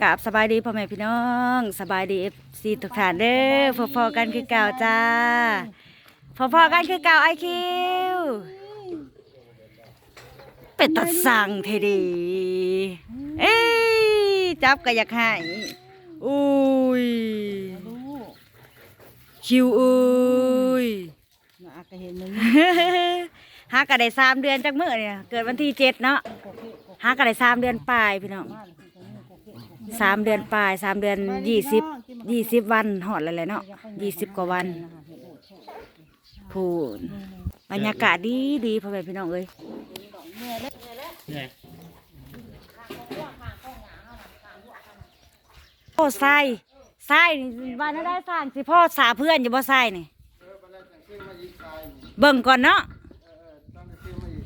กับสบายดีพ่อแม่พี่น้องสบายดีเอฟซีทุกท่านเด้อพอๆกันคือเก่าจ้าพอๆกันคือเก่าไอคิวเป็นตัดสั่งเทดีเอ้ยจับก็อยากให้อุ้ยคิวอุ้ยน่าก็เห็นมึงหากะได้สามเดือนจากเมื่อเนี่ยเกิดวันที่เจ็ดเนาะหากะได้สามเดือนปลายพี่น้อง สามเดือนปลายสามเดือนยี่สิบยี่สิบวันหอดอะไรเนาะยี่สิบกว่าวันพูนบรรยากาศดีดีพ่อแม่พี่น้องเอ้ยโอ้ไส้ไส้นี่วันนั้นได้สร้างสิพ่อสาเพื่อนอยู่บ่ไส้นี่เบิ่งก่อนเนาะ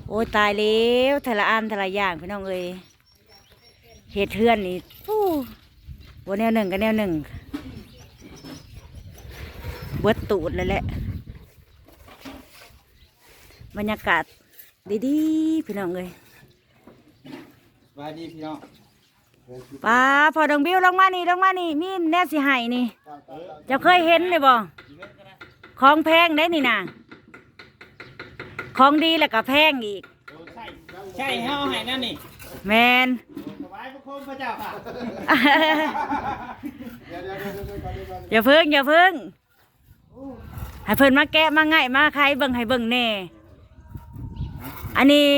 โอ้ยตายแล้วแต่ละอันแต่ละอย่างพี่น้องเอ้ย เหตุเทือนนี่ปู้บนแนวหนึ่งกับแนวหนึ่งเบิดตูดเลยแหละ บรรยากาศดีๆพี่น้องเอ้ยสวัสดีพี่น้องป้าพอดองบิวลงมานี่ลงมานี่มีแนวสิใหายนี่เจะเคยเห็นเลยบ่ของแพงได้นี่นะของดีแล้วก็แพงอีก ใช่เฮาให้นั่นนี่ แมนถวายพระคุณพระเจ้าค่ะอย่าเพิ่งอย่าเพิ่งให้เพิ่นมาแกะมาง่ายมาใครเบิ่งให้เบิ่งแน่ อันนี้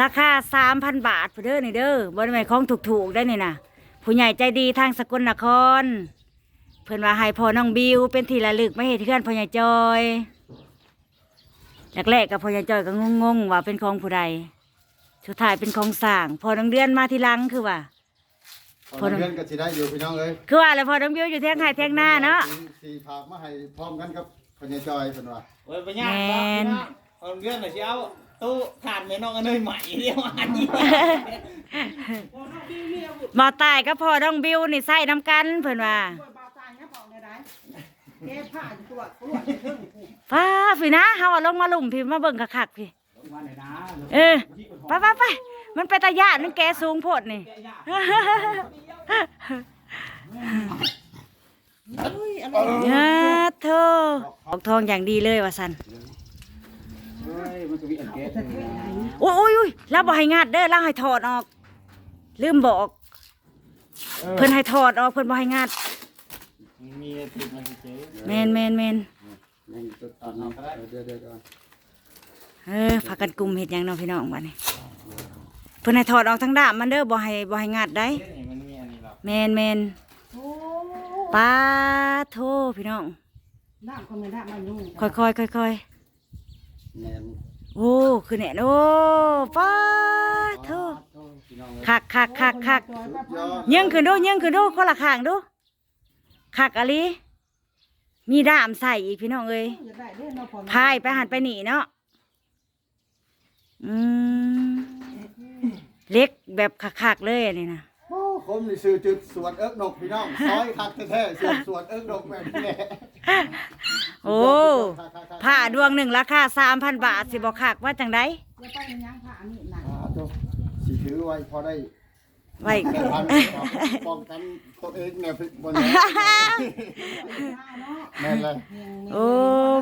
ราคาสามพันบาทเด้อนี่เด้อบริเวณของถูกๆได้นี่นะผู้ใหญ่ใจดีทางสกลนคร เพิ่นว่าให้พ่อน้องบิวเป็นที่ระลึกไม่เห็นเพื่อนพ่อใหญ่จอยแรกๆกับพ่อใหญ่จอยก็งงๆว่าเป็นของผู้ใด สุดท้ายเป็นของสร้าง พอน้องเดือนมาทีหลังคือว่า พอเพื่อนก็สิได้อยู่พี่น้องเอ้ยคือว่าแล้วพอน้องบิวอยู่เที่ยงไห้เที่ยงหน้าเนาะสีผากมาให้พร้อมกันกับพญาจอยเพิ่นว่าโอ้ยไปย่างครับพี่น้องเอาเรื่องหน่อยสิเอาตู้ถ่านแม่น้องอันเนยใหม่เรียกว่าอันนี้บ่ตายก็พอน้องบิวนี่ใส่น้ำกันเพิ่นว่าตัวบาตายนะบอกได้ได้เก็บผ้าอยู่ตัวตัวจะเพิ่งฟ้าพี่นะเฮาอะลงมาลุ่มพี่มาเบิ่งคักๆพี่ เออไปไปไปมันไปตะยานมันแกสูงโพดนี่เฮ้ยอะไรเออเธอออกทองอย่างดีเลยว่าสันเฮ้ยมันก็มีอันเกตโอ้ยโอ้ยโอ้ยเราบอกให้งาดเด้อเราให้ถอดออก ลืมบอก เพิ่นให้ถอดออกเพิ่นบอกให้งาดมีติดมาเฉยแมนแมนแมนยังจะตัด เอาเดี๋ยวเดี๋ยวเดี๋ยวเออพากันกลุ่มเห็ดหยังเนาะพี่น้องบัดนี้เพิ่นให้ถอดออกทั้งด้ามมันเด้อบ่ให้บ่ให้งัดได้ๆนี่มันมีอันนี้หรอกแมนแมนโอ้ปาโทพี่น้องน้ำก็ไม่ได้มายุ่งค่อยค่อยค่อยค่อยแม่นๆโอ้คือเนี่ยโอ้ปาโทพี่น้องเอ้ยคักคักคักคักตัวสุก็ดพยอดยิงขึ้นดูยิงขึ้นดูคนละข้างดูคักอะลีมีด้ามใส่อีกพี่น้องเอ้ยจะได้เด้อเนาะพอพายไปหันไปหนีเนาะ อืมเล็กแบบคักๆเลยอันนี้นะโอ้คมนี่ซื้อจุดสวนเอิกนกพี่น้องซอยคักแท้ๆสวนสวนเอิกนกแบบนี้แหละโอ้ผ้าดวงหนึ่งราคาสามพันบาทสิบอกคักว่าจังไดจะไปย่างผ้านี่น่ะอ่าตัวสิถือไว้พอได้ไว้ป้องกันป้องกันตัวเองเนี่ยบนนี้ผ้าเนาะแม่นเลย โอ้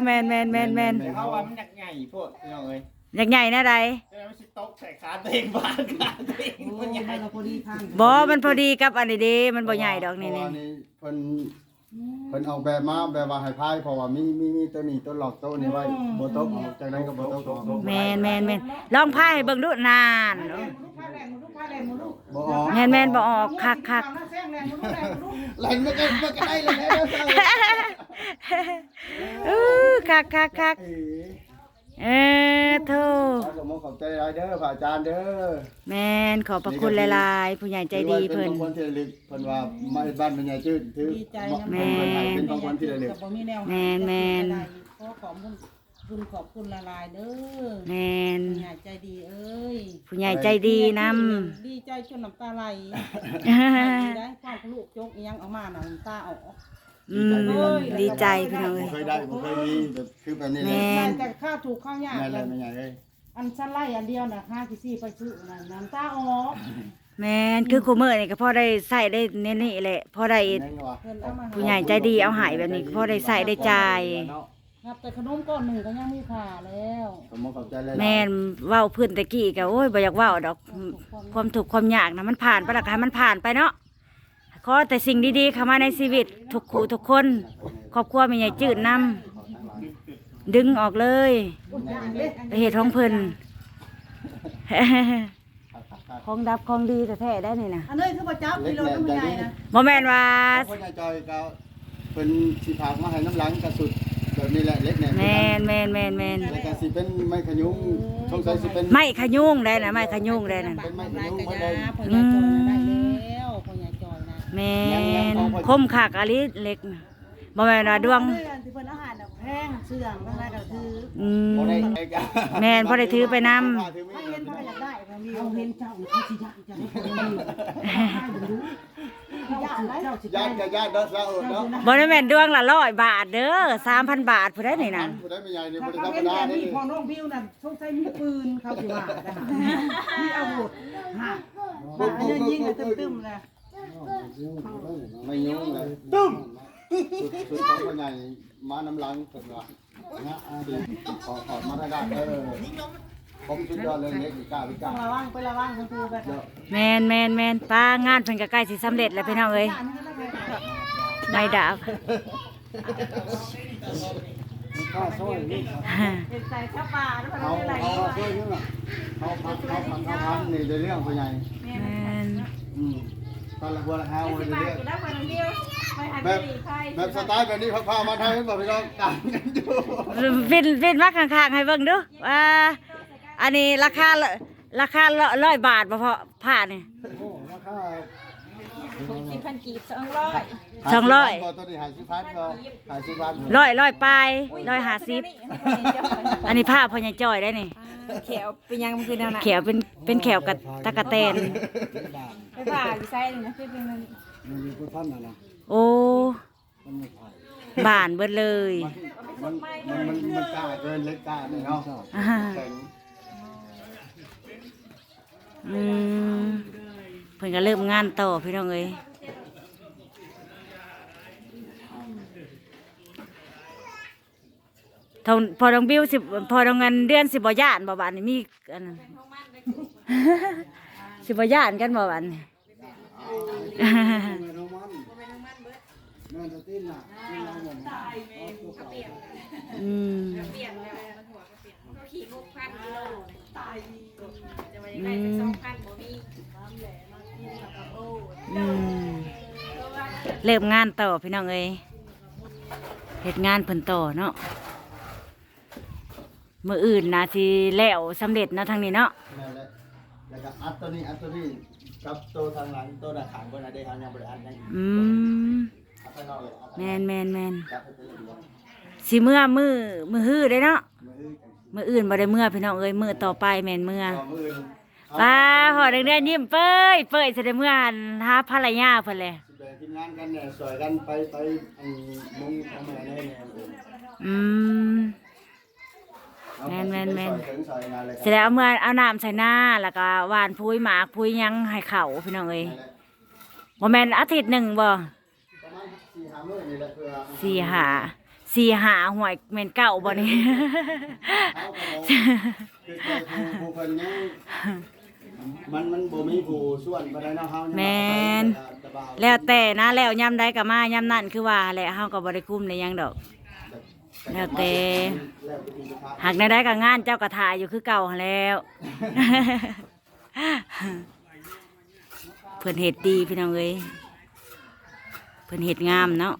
แมนแมนแมนแมนแต่เขาว่ามันหนักใหญ่พวกพี่น้องเอ้ย อยากใหญ่นะใดแต่มันสิตกใส่ขาตัวเองบ้านขาตัวเองโอ้มันใหญ่เราพอดีทางบอมันพอดีกับอันนี้เด้มันบ่ใหญ่ดอกนี่เพราะนี่ว่าเพิ่นเพิ่นเอาแบบมาแบบว่าให้พายเพราะว่ามีมีมีตัวนี้ตัวหลอกตัวนี้ไว้บ่ตกออกจากนั้นก็บ่ตกออกแมนแมนแมนลองพายให้เบิ่งดูนานลูกผ้าแรงลูกผ้าแรงลูกบ่ออกแมนแมนบ่ออกคักคักแซงแรงลูกแรงลูกไหลมันก็มันก็ได้เลยนะอู้คักคักคัก เอ้ยเออโธ่ขอสมมุติขอบใจหลายเด้อพระอาจารย์เด้อแมนขอบพระคุณหลายๆ ผู้ใหญ่ใจดีเพิ่น ถือว่าเป็นของคนที่ระลึกเพิ่นว่ามาบ้านเป็นใหญ่จืดถือดีใจแม่ เพิ่นให้เป็นของคนที่ระลึกบ่มีแนวแม่นแม่นขอขอบคุณคุณขอบคุณละลายเด้อแมนผู้ใหญ่ใจดีเอ้ยผู้ใหญ่ใจดีนดีใจจนน้ำตาไหลำ ได้ความลูกจกอิหยังออกมาน่ะน้ำตาออก อืมดีใจพี่น้องบ่เอ้ยเคยได้บ่เคยมีแบบคือแบบนี้เลยแม่ได้แต่ข้าวถูกข้าวยากแม่นเลยแม่ใหญ่เอ้ยอันชั้นไล่อันเดียวน่ะห้าที่สี่ไปซื้อน่ะน้ำตาออกแม่นคือคูเมอร์นี่ก็พอได้ใส่ได้เน้นนี่แหละพอได้แม่งว่าเพิ่นเอามาผู้ใหญ่ ใจดีเอาใหายแบบนี้ก็พอได้ใส่ได้จ่ายครับแต่ขนมก้อนหนึ่งก็ยังมีผ่าแล้วสมมุติขอบใจหลายๆแม่นเว้าพื้นตะกี้ก็โอ้ยบ่อยากเว้าดอก ความถูกข์ความยากนะมันผ่านไปแล้วก็ให้มันผ่านไปเนาะ ขอแต่สิ่งดีๆเข้ามาในชีวิต ทุกคู่ทุกคนครอบครัวมีใหญ่จืดนำดึงออกเลยไปเหตุของเพิ่นของดับของดีแท้ๆได้นี่นะอันนี้คือประจับกิโลต้องใหญ่นะบ่แม่นว่าพ่อใหญ่จอยก็เป็นสิพากมาให้น้ำหลังกระสุดแบบนี้แหละเล็กแน่แม่นแม่นแม่นแม่นแล้วก็สิเป็นไม้ขยุงสงสัยสิเป็นไม่ขยุ่งได้นะไม่ขยุ่งได้นะเป็นไม้ขลายยุงกระเพิ่นยาเลยพ่อใหญ่จอยนะได้ แม่นคมขากอลิเล็กน่ะบ่แม่นว่าดวงเรื่องที่เพิ่นอาหารน่ะแพงเสื่องทั้งหลายก็ถืออืมบ่ได้ไอ้กะแม่นพอได้ถือไปนำไม่เห็นพ่ออยากได้พ่อมีเอาเห็นเจ้าเขาสิยากจะให้คนดูยากไรเจ้าสิญาติกับญาติเด้อซะเอิ้นเนาะบ่ได้แม่นดวงละร้อยบาทเด้อ3,000 บาทผู้ใดนี่นะผู้ใดไม่ใหญ่นี่ถ้าบ่ได้เขาธรรมเห็นดาแบบเด้นี้อพอน้องพิวน่ะสงสัยมีปืนเขาสิว่าได้มีอาวุธฮะอันนี้ยิงกันตึมๆเลย ไม่ยุ่งเลยตึ้มสุดของพ่อใหญ่มาน้ำหลังเพิ่นว่านะอ่าดีขอขอมาได้เออผมสุดยอดเลยเล็กอีกล้าอีกต้ล้าองระวังไประวังทั้งคือแบบแม่นแม่นแม่นป้างานเพิ่นก็ใกล้สิสำเร็จแล้วพี่น้องเอ้ยไม่ดาบข้าซอยนี่เป็นใส่ข้าป่าแล้วมันเอาอะไรเอาซอยนี่ล่ะเขาพักเขาพักเขาพักนี่เรื่องพ่อใหญ่แม่นอืม ตอนละบัวละห้าวันเรื่อยแล้วมันเดียวไปหันแบบแบบสไตล์แบบนี้พามาไทยแบบพี่น้องกันกันอยู่วินวินมาข้างๆให้เบิ่งดูว่าอันนี้ราคาละราคาร้อยบาทบ่พอผ้านี่โอ้ราคาสิบพันกีบสองร้อย สองร้อย ตัวนี้หายสิพันก็หายสิพันร้อยร้อยปลายร้อยห้าสิบอันนี้ผ้าพ่อใหญ่จ้อยได้นี่เขียวเป็นยังมันคือแนวไหนแขวเป็นเป็นแขวกับตะกะแตนไปผ่าอยู่ไซส์นะคือเป็นมันมันมีคนพันน่ะนะโอ้มันไม่ผ่านบ้านเบิดเลยมันมันมันมันกล้าเกินเล็กกล้านี่เนาะอ่าแข็งอืมเพิ่นก็เริ่มงานต่อพี่น้องเอ้ย ทองพอดองบิวสิบพอดองเงินเดือนสิบ่ย่านบ่บานนี่มีอันนั้นสิบ่ย่านกันบ่บานนี่แม่น้องมันแม่ตะตีนน่ะที่เราหมดอืมอืมอืมเริ่มงานต่อพี่น้องเอ้ยเหตุงานเพิ่นต่อเนาะ มืออื่นนะสิแล้วสำเร็จเนาะทางนี้เนาะนั่นแหละแล้วก็อัดตัวนี้อัดตัวนี้กับตัวทางหลังตัวด้านข้างบนน่ะได้ทางยังบ่ได้อัดยังอืมอัดข้างนอกเลยอัดแมนแมนแมนจับให้เป็นระเบียบสิเมื่อมือมือฮื้อได้เนาะมือกันมืออื่นบ่ได้เมื่อพี่น้องเอ้ยมือต่อไปแมนเมื่อต่อมืออื่นป้าหอแดงๆยิ้มเป้ยเป้ยจะได้เมื่อหันหาภรรยาเพิ่นแหละสิแบ่งทีมงานกันเนี่ยสวยกันไปไปอันมุงเอาแม่เลยเนี่ยอืมเอาแม่ นแม่นแม่นสวยถึงสวยงานเลยเสร็จแล้วเอาเมื่อเอาน้ำใส่หน้าแล้วก็หวานพุยหมากพุยหยังให้เขาพี่น้องเอ้ยบ่แม่นอาทิตย์หนึ่งบ่ประมาณสี่ห้ามื้อนี่แหละเพื่อสี่หาสี่หาหวยแม่นเก่าบ่นี่เอากระบอกคือใจผู้ผู้เพิ่นยังมันมันบ่มีผู้ส่วนบ่ได้เนาะเฮายังแม่นแต่บ่าวแล้วแต่นะแล้วยามใดก็มายามนั้นคือว่าแหละเฮาก็บ่ได้คุ้มในหยังดอก แล้วแต่แล้วแต่ที่ลูกค้าหากในได้ก็งานเจ้าก็ถ่ายอยู่คือเก่าหั้นแล้ว เพิ่นเฮ็ดดีพี่น้องเอ้ยเพิ่นเฮ็ดงามเนาะ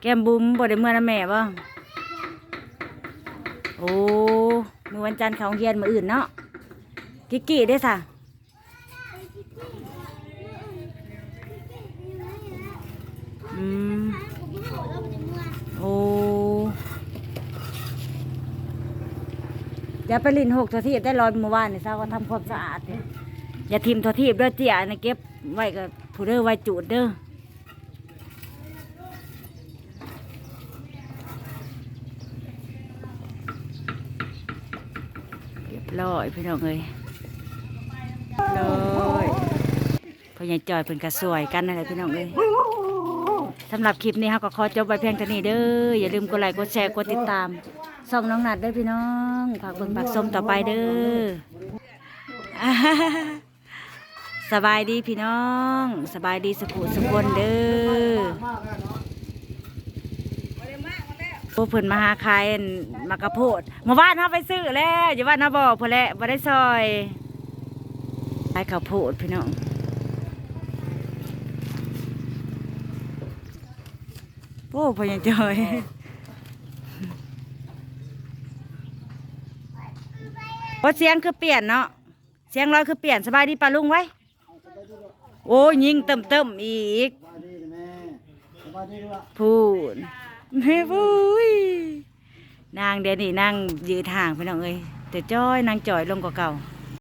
แก้มบุ้มบ่ได้เมื่อนะแม่บ่โอ้มื้อวันจันทร์เขาโรงเรียนมื้ออื่นเนาะกิกกี้ได้ซะ อืมโอ้อย่าไปลินหกตัวทีบได้ลอยเมื่อวานนี่ซะว่าทำความสะอาดเนี่ยอย่าทิมตัวทีบเด้อเจียนี่เก็บไว้กับผู้เด้อไว้จูดเด้อลอยพี่น้องเอ้ยลอยพอใหญจอยเป็นกระสวยกันนั่นแหละพี่น้องเอ้ย สำหรับคลิปนี้เราก็ขอจบไว้เพียงเท่านี้เด้ออย่าลืมกดไลค์กดแชร์กดติดตามส่องน้องนัดด้อพี่น้องฝากเบิ่งฝากชมต่อไปเด้อสบายดีพี่น้อง สบายดีสุขุสุขคนเด้อโอ้เพิ่นมาหาขายมากระโพดมาบ้านเฮาไปซื้อแล้วอยู่บ้านเฮาบอกเพิ่นแหละบ่ได้ซอยขายข้าวโพดพี่น้อง อ้พอยังจอยว่าเสียงคือเปลี่ยนเนาะเสียงลอยคือเปลี่ยนสบายดีปะลุงไว้ โอ้ยิงเติมเติมอีกสบายดีแม่สบายดีด้วยพูดแม่พูยนางเดี๋ยวนี้นางยืดห่างพี่น้องเอ้ยแต่จ้อยนางจ่อยลงกว่าเก่า